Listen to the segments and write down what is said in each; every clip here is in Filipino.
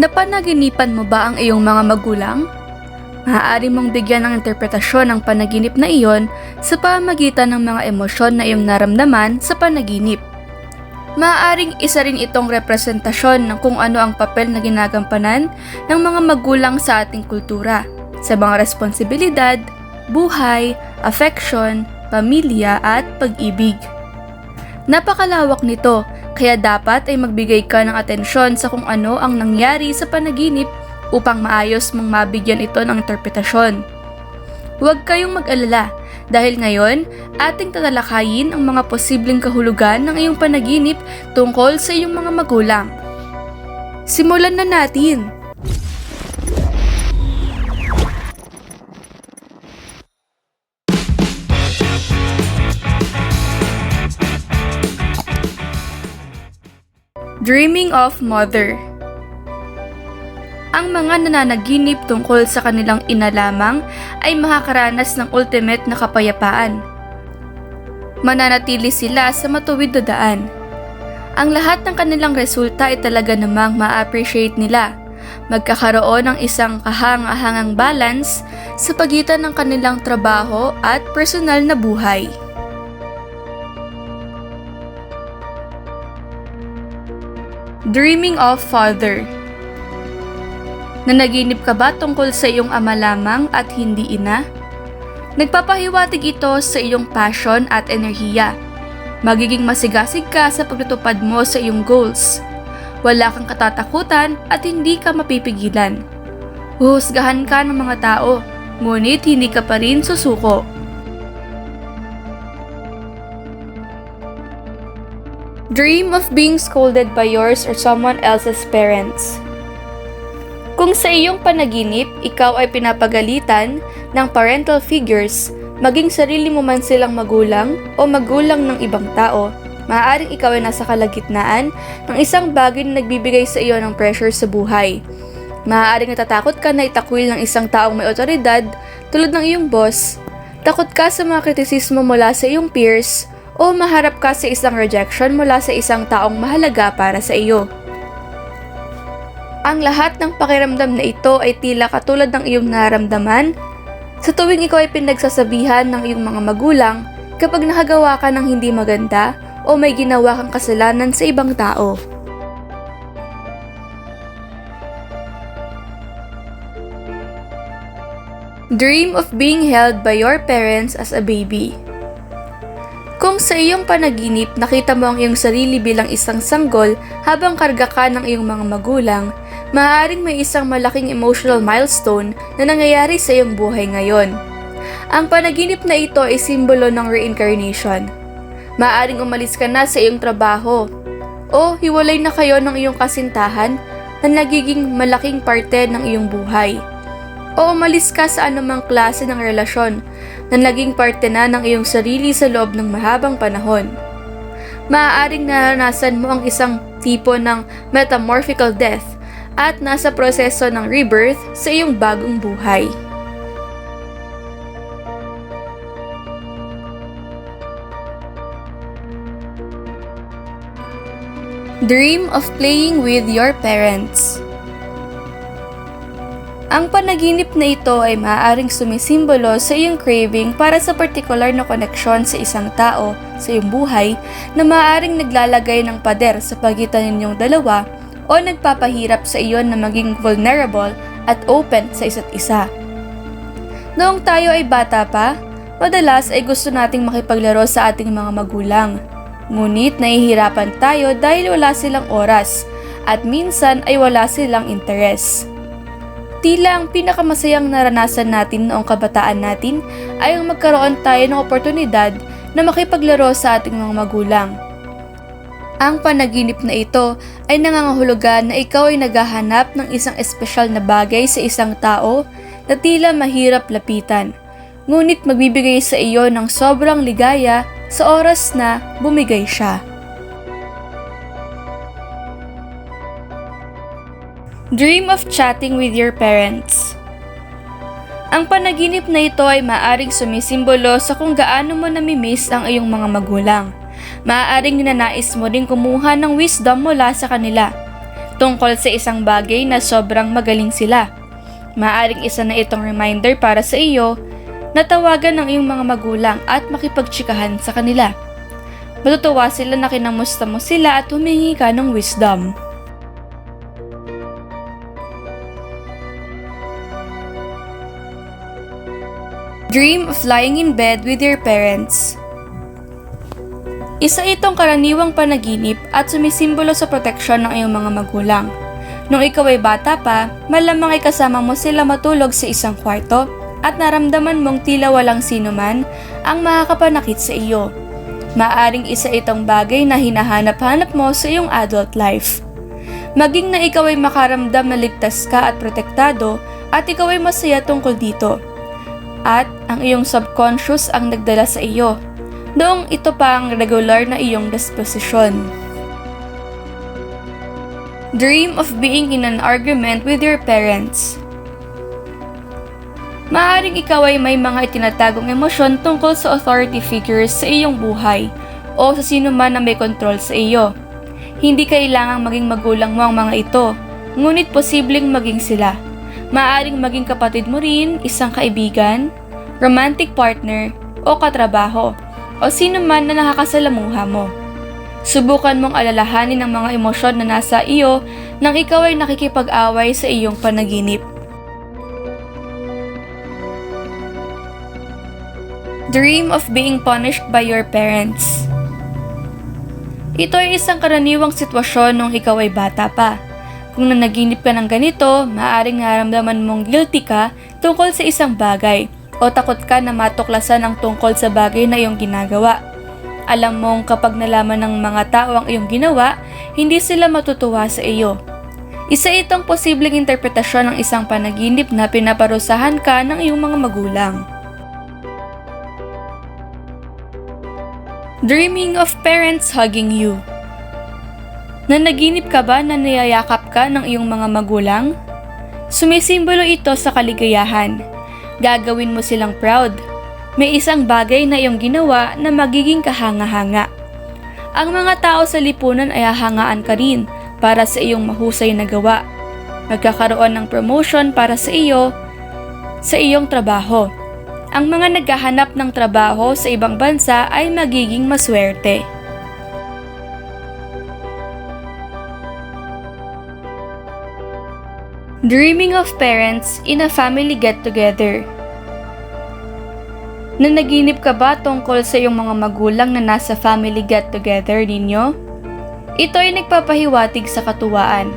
Napanaginipan mo ba ang iyong mga magulang? Maaari mong bigyan ng interpretasyon ang panaginip na iyon sa pamagitan ng mga emosyon na iyong naramdaman sa panaginip. Maaaring isa rin itong representasyon ng kung ano ang papel na ginagampanan ng mga magulang sa ating kultura, sa mga responsibilidad, buhay, affection, pamilya at pag-ibig. Napakalawak nito, kaya dapat ay magbigay ka ng atensyon sa kung ano ang nangyari sa panaginip upang maayos mong mabigyan ito ng interpretasyon. Huwag kayong mag-alala dahil ngayon ating tatalakayin ang mga posibleng kahulugan ng iyong panaginip tungkol sa iyong mga magulang. Simulan na natin! Dreaming of Mother Ang mga nananaginip tungkol sa kanilang ina lamang ay makakaranas ng ultimate na kapayapaan. Mananatili sila sa matuwid na daan. Ang lahat ng kanilang resulta ay talaga namang ma-appreciate nila. Magkakaroon ng isang kahang-ahangang balance sa pagitan ng kanilang trabaho at personal na buhay. Dreaming of Father Nanaginip ka ba tungkol sa iyong ama lamang at hindi ina? Nagpapahiwatig ito sa iyong passion at enerhiya. Magiging masigasig ka sa pagtutupad mo sa iyong goals. Wala kang katatakutan at hindi ka mapipigilan. Huhusgahan ka ng mga tao, ngunit hindi ka pa rin susuko. Dream of being scolded by yours or someone else's parents. Kung sa iyong panaginip, ikaw ay pinapagalitan ng parental figures, maging sarili mo man silang magulang o magulang ng ibang tao, maaaring ikaw ay nasa kalagitnaan ng isang bagay na nagbibigay sa iyo ng pressure sa buhay. Maaaring natatakot ka na itakwil ng isang taong may otoridad tulad ng iyong boss, takot ka sa mga kritisismo mula sa iyong peers, o maharap ka sa isang rejection mula sa isang taong mahalaga para sa iyo. Ang lahat ng pakiramdam na ito ay tila katulad ng iyong naramdaman sa tuwing ikaw ay pinagsasabihan ng iyong mga magulang kapag nakagawa ka ng hindi maganda o may ginawa kang kasalanan sa ibang tao. Dream of being held by your parents as a baby. Kung sa iyong panaginip nakita mo ang iyong sarili bilang isang sanggol habang karga ka ng iyong mga magulang, maaaring may isang malaking emotional milestone na nangyayari sa iyong buhay ngayon. Ang panaginip na ito ay simbolo ng reincarnation. Maaaring umalis ka na sa iyong trabaho o hiwalay na kayo ng iyong kasintahan na nagiging malaking parte ng iyong buhay. O umalis ka sa anumang klase ng relasyon na naging parte na ng iyong sarili sa loob ng mahabang panahon. Maaaring naranasan mo ang isang tipo ng metamorphical death at nasa proseso ng rebirth sa iyong bagong buhay. Dream of playing with your parents. Ang panaginip na ito ay maaaring sumisimbolo sa iyong craving para sa particular na koneksyon sa isang tao sa iyong buhay na maaaring naglalagay ng pader sa pagitan ninyong dalawa o nagpapahirap sa iyo na maging vulnerable at open sa isa't isa. Noong tayo ay bata pa, madalas ay gusto nating makipaglaro sa ating mga magulang. Ngunit nahihirapan tayo dahil wala silang oras at minsan ay wala silang interes. Tila ang pinakamasayang naranasan natin noong kabataan natin ay ang magkaroon tayo ng oportunidad na makipaglaro sa ating mga magulang. Ang panaginip na ito ay nangangahulugan na ikaw ay naghahanap ng isang espesyal na bagay sa isang tao na tila mahirap lapitan, ngunit magbibigay sa iyo ng sobrang ligaya sa oras na bumigay siya. Dream of chatting with your parents. Ang panaginip na ito ay maaring sumisimbolo sa kung gaano mo namimiss ang iyong mga magulang. Maaaring ninanais mo rin kumuha ng wisdom mula sa kanila. tungkol sa isang bagay na sobrang magaling sila. Maaring isa na itong reminder para sa iyo na tawagan ng iyong mga magulang at makipagtsikahan sa kanila. Matutuwa sila na kinamusta mo sila at humingi ka ng wisdom. Dream of lying in bed with your parents. Isa itong karaniwang panaginip at sumisimbolo sa proteksyon ng iyong mga magulang. Nung ikaw ay bata pa, malamang ay kasama mo sila matulog sa isang kwarto at naramdaman mong tila walang sino man ang makakapanakit sa iyo. Maaring isa itong bagay na hinahanap-hanap mo sa iyong adult life. Maging na ikaw ay makaramdam na ligtas ka at protektado at ikaw ay masaya tungkol dito. At ang iyong subconscious ang nagdala sa iyo. Noong ito pa ang regular na iyong disposisyon. Dream of being in an argument with your parents. Maaring ikaw ay may mga itinatagong emosyon tungkol sa authority figures sa iyong buhay o sa sino man na may control sa iyo. Hindi kailangang maging magulang mo ang mga ito, ngunit posibleng maging sila. Maaring maging kapatid mo rin, isang kaibigan, romantic partner, o katrabaho, o sino man na nakakasalamuha mo. Subukan mong alalahanin ang mga emosyon na nasa iyo nang ikaw ay nakikipag-away sa iyong panaginip. Dream of being punished by your parents. Ito ay isang karaniwang sitwasyon nung ikaw ay bata pa. Kung nanaginip ka ng ganito, maaaring naramdaman mong guilty ka tungkol sa isang bagay o takot ka na matuklasan ang tungkol sa bagay na iyong ginagawa. Alam mong kapag nalaman ng mga tao ang iyong ginawa, hindi sila matutuwa sa iyo. Isa itong posibleng interpretasyon ng isang panaginip na pinaparusahan ka ng iyong mga magulang. Dreaming of parents hugging you. Nanaginip ka ba na niyayakap ka ng iyong mga magulang? Sumisimbolo ito sa kaligayahan. Gagawin mo silang proud. May isang bagay na iyong ginawa na magiging kahanga-hanga. Ang mga tao sa lipunan ay hahangaan ka rin para sa iyong mahusay na gawa. Magkakaroon ng promotion para sa iyo sa iyong trabaho ang mga naghahanap ng trabaho sa ibang bansa ay magiging maswerte. Dreaming of parents in a family get-together. Nanaginip ka ba tungkol sa iyong mga magulang na nasa family get-together ninyo? Ito ay nagpapahiwatig sa katuwaan.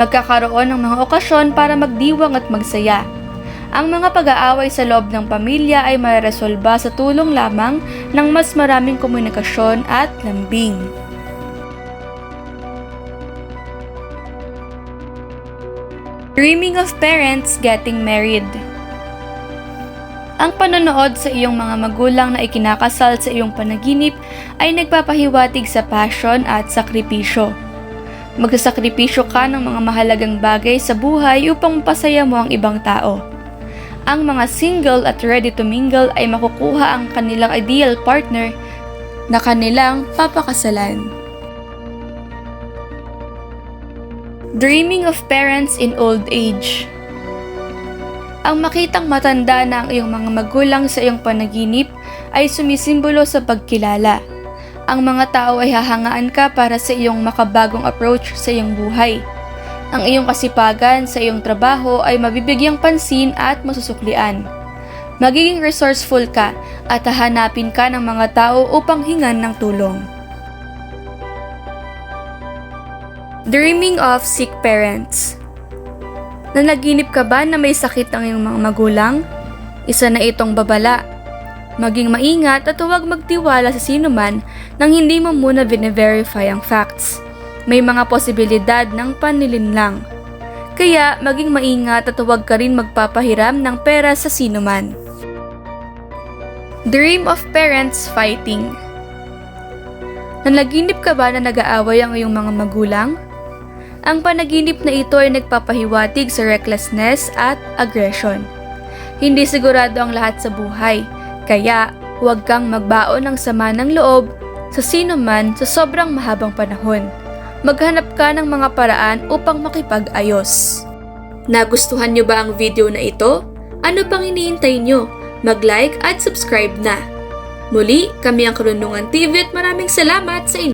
Magkakaroon ng mga okasyon para magdiwang at magsaya ang mga pag-aaway sa loob ng pamilya ay maresolba sa tulong lamang ng mas maraming komunikasyon at lambing. Dreaming of parents getting married. Ang panonood sa iyong mga magulang na ikinakasal sa iyong panaginip ay nagpapahiwatig sa passion at sakripisyo. Magsasakripisyo ka ng mga mahalagang bagay sa buhay upang pasaya mo ang ibang tao ang mga single at ready to mingle ay makukuha ang kanilang ideal partner na kanilang papakasalan. Dreaming of parents in old age Ang makitang matanda na ang iyong mga magulang sa iyong panaginip ay sumisimbolo sa pagkilala. Ang mga tao ay hahangaan ka para sa iyong makabagong approach sa iyong buhay ang iyong kasipagan sa iyong trabaho ay mabibigyang pansin at masusuklian. Magiging resourceful ka at hahanapin ka ng mga tao upang hingan ng tulong. Dreaming of sick parents Nanaginip ka ba na may sakit ang iyong mga magulang? Isa na itong babala. Maging maingat at huwag magtiwala sa sino man nang hindi mo muna bine-verify ang facts may mga posibilidad ng panlilinlang. Kaya maging maingat at huwag ka rin magpapahiram ng pera sa sino man. Dream of parents fighting Nanaginip ka ba na nag-aaway ang iyong mga magulang? Ang panaginip na ito ay nagpapahiwatig sa recklessness at aggression. Hindi sigurado ang lahat sa buhay, kaya huwag kang magbaon ng sama ng loob sa sino man sa sobrang mahabang panahon maghanap ka ng mga paraan upang makipag-ayos. Nagustuhan nyo ba ang video na ito? Ano pang iniintay nyo? Mag-like at subscribe na. Muli, kami ang Karunungan TV at maraming salamat sa inyo.